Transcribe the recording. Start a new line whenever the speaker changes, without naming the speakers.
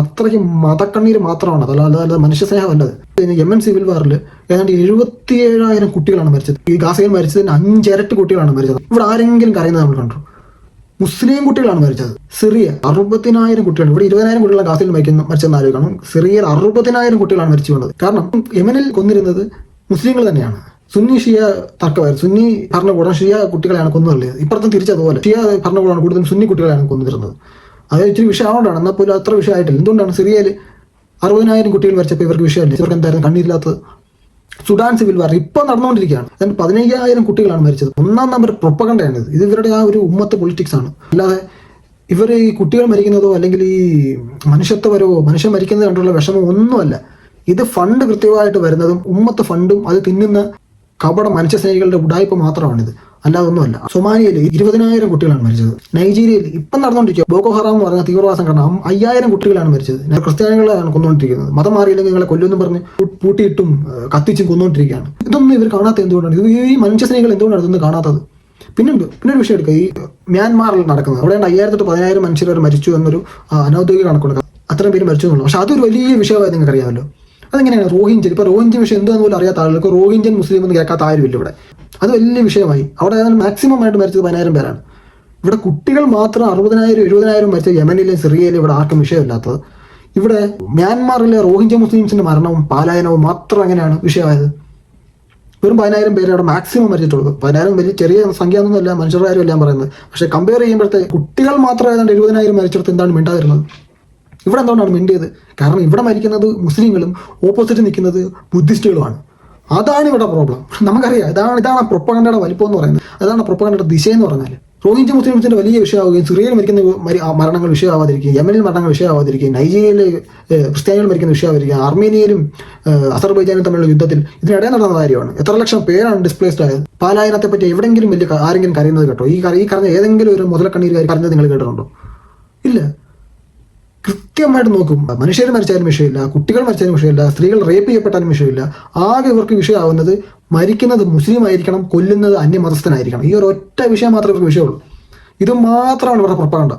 അത്രയ്ക്ക് മതക്കണ്ണീര് മാത്രമാണ്. അതല്ലാതെ അല്ലാതെ മനുഷ്യ സ്നേഹമല്ലത് എം എൻ സിവിൽ വാറിൽ ഏതാണ്ട് എഴുപത്തിയേഴായിരം കുട്ടികളാണ് മരിച്ചത്. ഈ ഗാസയിൽ മരിച്ചതിന് അഞ്ചരട്ട് കുട്ടികളാണ് മരിച്ചത്. ഇവിടെ ആരെങ്കിലും കരയുന്നത് നമ്മൾ കണ്ടു. മുസ്ലിം കുട്ടികളാണ് മരിച്ചത്. സിറിയ അറുപതിനായിരം കുട്ടികൾ ഇവിടെ ഇരുപതിനായിരം കുട്ടികളാണ് ഗാസയിൽ മരിക്കുന്ന മരിച്ചെന്ന് ആലോചിക്കണം. സിറിയയിൽ അറുപതിനായിരം കുട്ടികളാണ് മരിച്ചു വന്നത് കാരണം യമനിൽ കൊന്നിരുന്നത് മുസ്ലിങ്ങൾ തന്നെയാണ്. സുന്നി ഷിയ തർക്കമായിരുന്നു. സുന്നി ഭരണകൂടം ഷിയ കുട്ടികളെയാണ് കൊന്നുതള്ളിയത് ഇപ്പുറത്തും തിരിച്ചതുപോലെ ഷിയ ഭരണകൂടമാണ് കൂടുതലും സുന്നി കുട്ടികളെയാണ് കൊന്നിരുന്നത്. അത് ഇച്ചിരി വിഷയമാകൊണ്ടാണ് എന്നാൽ പോലും അത്ര വിഷയമായിട്ടില്ല. എന്തുകൊണ്ടാണ് സിറിയയിൽ അറുപതിനായിരം കുട്ടികൾ മരിച്ചപ്പോൾ ഇവർക്ക് വിഷയമില്ല? ഇവർക്ക് എന്തായിരുന്നു? കണ്ണീരില്ലാത്തത്? സുഡാൻ സിവിൽ വാർ ഇപ്പം നടന്നുകൊണ്ടിരിക്കുകയാണ്. അതിന് പതിനയ്യായിരം കുട്ടികളാണ് മരിച്ചത്. ഒന്നാം നമ്പർ പ്രൊപ്പകണ്ടയാണ് ഇത് ഇവരുടെ ആ ഒരു ഉമ്മത്ത് പൊളിറ്റിക്സ് ആണ്. അല്ലാതെ ഇവർ ഈ കുട്ടികൾ മരിക്കുന്നതോ അല്ലെങ്കിൽ ഈ മനുഷ്യത്വപരവോ മനുഷ്യൻ മരിക്കുന്നത് കണ്ടുള്ള വിഷമോ ഒന്നുമല്ല. ഇത് ഫണ്ട് കൃത്യമായിട്ട് വരുന്നതും ഉമ്മത്ത് ഫണ്ടും അത് തിന്നുന്ന കപട മനുഷ്യ സ്നേഹികളുടെ ഉടായ്പ മാത്രമാണിത്. അല്ലാതെ ഒന്നുമല്ല സൊമാലിയയിൽ ഇരുപതിനായിരം കുട്ടികളാണ് മരിച്ചത്. നൈജീരിയയിൽ ഇപ്പം നടന്നുകൊണ്ടിരിക്കുക ബോക്കോ ഹറാം എന്ന് പറഞ്ഞ തീവ്രവാദ കാരണം അയ്യായിരം കുട്ടികളാണ് മരിച്ചത്. ക്രിസ്ത്യാനികളെ ക്രിസ്ത്യാനികളെയാണ് കൊന്നുകൊണ്ടിരിക്കുന്നത്. മതം മാറിയില്ലെങ്കിൽ നിങ്ങളെ കൊല്ലുമെന്ന് പറഞ്ഞ് പൂട്ടിയിട്ടും കത്തിച്ചും കൊന്നുകൊണ്ടിരിക്കുകയാണ്. ഇതൊന്നും ഇവർ കാണാത്ത എന്തുകൊണ്ടാണ്? ഇത് ഈ മനുഷ്യ സ്നേഹികൾ എന്തുകൊണ്ടാണ് ഇതൊന്നും കാണാത്തത്? പിന്നുണ്ട് പിന്നെ ഒരു വിഷയം എടുക്കുക ഈ മ്യാൻമാറിൽ നടക്കുന്നത്. അവിടെ അയ്യായിരത്തി പതിനായിരം മനുഷ്യർ വരെ മരിച്ചു എന്നൊരു അനൗദ്യോഗിക കണക്കുണ്ട്. അത്രയും പേര് മരിച്ചു എന്നുള്ളൂ പക്ഷെ അതൊരു വലിയ വിഷയമായി നിങ്ങൾക്ക് അറിയാമല്ലോ അതെങ്ങനെയാണ്? റോഹിഞ്ചൻ. ഇപ്പൊ റോഹിഞ്ചൻ വിഷയം എന്താണെന്ന് പോലും അറിയാത്ത ആളുകൾക്ക് റോഹിഞ്ചൻ മുസ്ലിം എന്ന് കേൾക്കാത്ത ആരുമില്ല ഇവിടെ. അത് വലിയ വിഷയമായി. അവിടെ മാക്സിമം ആയിട്ട് മരിച്ചത് പതിനായിരം പേരാണ്. ഇവിടെ കുട്ടികൾ മാത്രം അറുപതിനായിരം എഴുപതിനായിരം മരിച്ച യമനിലെ സിറിയയിലെ ഇവിടെ ആർക്കും വിഷയമില്ലാത്തത്. ഇവിടെ മ്യാൻമാറിലെ റോഹിഞ്ച മുസ്ലിംസിന്റെ മരണവും പാലായനവും മാത്രം അങ്ങനെയാണ് വിഷയമായത്. വെറും പതിനായിരം പേരെ അവിടെ മാക്സിമം മരിച്ചിട്ടുള്ളൂ. പതിനായിരം വലിയ ചെറിയ സംഖ്യ ഒന്നുമല്ല മനുഷ്യരുടെ കാര്യമല്ല പറയുന്നത്. പക്ഷെ കമ്പയർ ചെയ്യുമ്പോഴത്തെ കുട്ടികൾ മാത്രം ഏതാണ്ട് എഴുപതിനായിരം മരിച്ചിടത്ത് എന്താണ് മിണ്ടാതിരുന്നത്? ഇവിടെ എന്തുകൊണ്ടാണ് മിണ്ടിയത്? കാരണം ഇവിടെ മരിക്കുന്നത് മുസ്ലിങ്ങളും ഓപ്പോസിറ്റ് നിൽക്കുന്നത് ബുദ്ധിസ്റ്റുകളുമാണ്. അതാണ് ഇവിടെ പ്രോബ്ലം നമുക്കറിയാം ഇതാണ് ഇതാണ് പ്രൊപ്പകണ്ടയുടെ വലിപ്പം എന്ന് പറയുന്നത്. അതാണ് പ്രൊപ്പകണ്ടയുടെ ദിശ എന്ന് പറഞ്ഞാൽ റോഹിഞ്ച മുസ്ലിംസിന്റെ വലിയ വിഷയമാവുകയും സിറിയയിൽ മരിക്കുന്ന മരണങ്ങൾ വിഷയമാവാതിരിക്കുകയും യമനിൽ മരണങ്ങൾ വിഷയമാവാതിരിക്കുകയും നൈജീരിയയിലെ ക്രിസ്ത്യാനികൾ മരിക്കുന്ന വിഷയമായിരിക്കും അർമേനിയയിലും അസർബൈജാനും തമ്മിലുള്ള യുദ്ധത്തിൽ ഇതിനിടെ നടന്ന കാര്യമാണ്. എത്ര ലക്ഷം പേരാണ് ഡിസ്പ്ലേസ്ഡ് ആയത്? പാലായനത്തെ പറ്റി എവിടെയെങ്കിലും വലിയ ആരെങ്കിലും കരയുന്നത് കേട്ടോ? ഈ ഈ കറിഞ്ഞ ഏതെങ്കിലും ഒരു മുതലക്കണ്ണീർ കരഞ്ഞത് നിങ്ങൾ കേട്ടിട്ടുണ്ടോ? ഇല്ല. കൃത്യമായിട്ട് നോക്കും. മനുഷ്യർ മരിച്ചാലും വിഷയമില്ല കുട്ടികൾ മരിച്ചാലും വിഷയമില്ല സ്ത്രീകൾ റേപ്പ് ചെയ്യപ്പെട്ടാലും വിഷയമില്ല. ആകെ ഇവർക്ക് വിഷയമാവുന്നത് മരിക്കുന്നത് മുസ്ലിം ആയിരിക്കണം കൊല്ലുന്നത് അന്യമതസ്ഥനായിരിക്കണം. ഈ ഒരു ഒറ്റ വിഷയം മാത്രമേ ഇവർക്ക് വിഷയമുള്ളൂ. ഇത് മാത്രമാണ് ഇവരുടെ പ്രപ്പകണ്ട